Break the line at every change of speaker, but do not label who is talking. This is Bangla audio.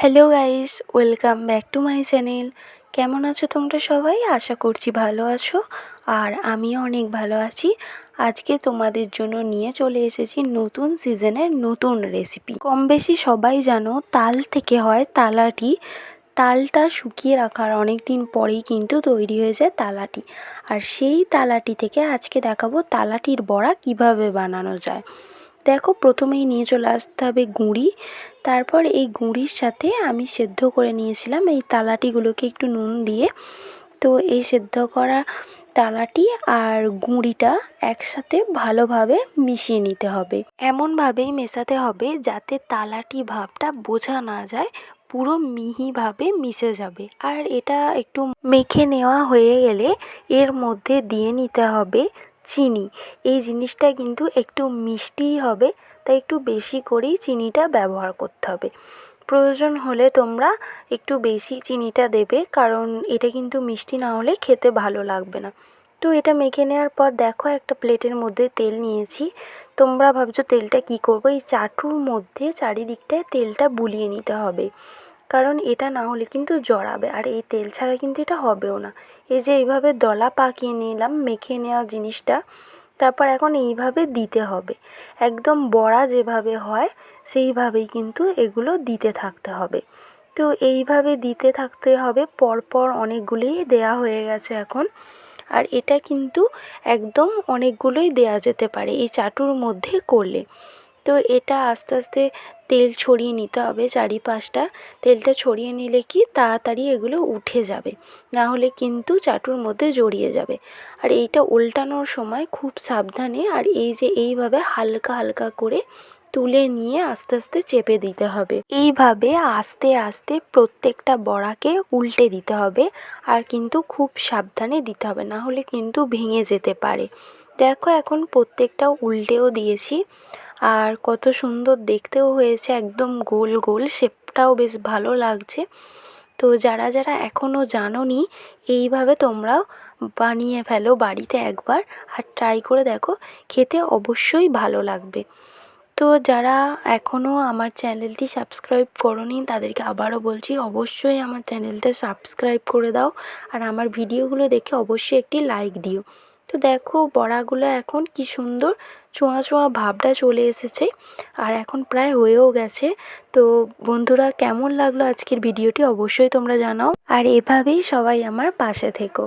Hello guys welcome back to my channel কেমন আছো তোমরা সবাই? আশা করছি ভালো আছো। আর আমিও অনেক ভালো আছি। আজকে তোমাদের জন্য নিয়ে চলে এসেছি নতুন সিজনের নতুন রেসিপি কম বেশি সবাই জানো, তাল থেকে হয় তালাটি। তালটা শুকিয়ে রাখার অনেক দিন পরেই কিন্তু তৈরি হয়ে যায় তালাটি। আর সেই তালাটি থেকে আজকে দেখাবো তালাটির বড়া কীভাবে বানানো যায়। দেখো প্রথমেই নিয়ে চলে আসতে হবে গুঁড়ি। তারপর এই গুঁড়ির সাথে আমি সেদ্ধ করে নিয়েছিলাম এই তালাটিগুলোকে একটু নুন দিয়ে। তো এই সেদ্ধ করা তালাটি আর গুঁড়িটা একসাথে ভালোভাবে মিশিয়ে নিতে হবে। এমনভাবেই মেশাতে হবে যাতে তালাটি ভাবটা বোঝা না যায়, পুরো মিহিভাবে মিশে যাবে। আর এটা একটু মেখে নেওয়া হয়ে গেলে এর মধ্যে দিয়ে নিতে হবে চিনি। এই জিনিসটা কিন্তু একটু মিষ্টিই হবে, তাই একটু বেশি করেই চিনিটা ব্যবহার করতে হবে। প্রয়োজন হলে তোমরা একটু বেশি চিনিটা দেবে, কারণ এটা কিন্তু মিষ্টি না হলে খেতে ভালো লাগবে না। তো এটা মেখে নেওয়ার পর দেখো একটা প্লেটের মধ্যে তেল নিয়েছি। তোমরা ভাবছ তেলটা কি করব? এই চাটুর মধ্যে চারিদিকটায় তেলটা বুলিয়ে নিতে হবে। কারণ এটা না হলে কিন্তু জড়াবে। আর এই তেল ছাড়া কিন্তু এটা হবেও না। এই যে এইভাবে দলা পাকিয়ে নিলাম, মেখে নেওয়া জিনিসটা, তারপর এখন এইভাবে দিতে হবে। একদম বড়া যেভাবে হয়, সেইভাবেই কিন্তু এগুলো দিতে থাকতে হবে। তো এইভাবে দিতে থাকতে হবে, পরপর অনেকগুলিই দেয়া হয়ে গেছে এখন। আর এটা কিন্তু একদম অনেকগুলোই দেয়া যেতে পারে এই চাটুর মধ্যে করলে। তো এটা আস্তে আস্তে তেল ছড়িয়ে নিতে হবে চারিপাশটা। তেলটা ছড়িয়ে নিলে কি তাড়াতাড়ি এগুলো উঠে যাবে, না হলে কিন্তু চাটুর মধ্যে জড়িয়ে যাবে। আর এইটা উল্টানোর সময় খুব সাবধানে আর এই যে এইভাবে হালকা হালকা করে তুলে নিয়ে আস্তে আস্তে চেপে দিতে হবে। এইভাবে আস্তে আস্তে প্রত্যেকটা বড়াকে উল্টে দিতে হবে আর কিন্তু খুব সাবধানে দিতে হবে, না হলে কিন্তু ভেঙে যেতে পারে। দেখো এখন প্রত্যেকটা উল্টেও দিয়েছি। আর কত সুন্দর দেখতেও হয়েছে, একদম গোল গোল। শেপটাও বেশ ভালো লাগছে। তো যারা যারা এখনও জানোনি, এইভাবে তোমরাও বানিয়ে ফেলো বাড়িতে একবার আর ট্রাই করে দেখো, খেতে অবশ্যই ভালো লাগবে। তো যারা এখনও আমার চ্যানেলটি সাবস্ক্রাইব করোনি, তাদেরকে আবারও বলছি, অবশ্যই আমার চ্যানেলটা সাবস্ক্রাইব করে দাও। আর আমার ভিডিওগুলো দেখে অবশ্যই একটি লাইক দিও। তো দেখো বড়াগুলো এখন কি সুন্দর ছোঁয়া ছোঁয়া ভাবটা চলে এসেছে। আর এখন প্রায় হয়েও গেছে। তো বন্ধুরা, কেমন লাগল আজকের ভিডিওটি অবশ্যই তোমরা জানাও। আর এভাবেই সবাই আমার পাশে থেকো।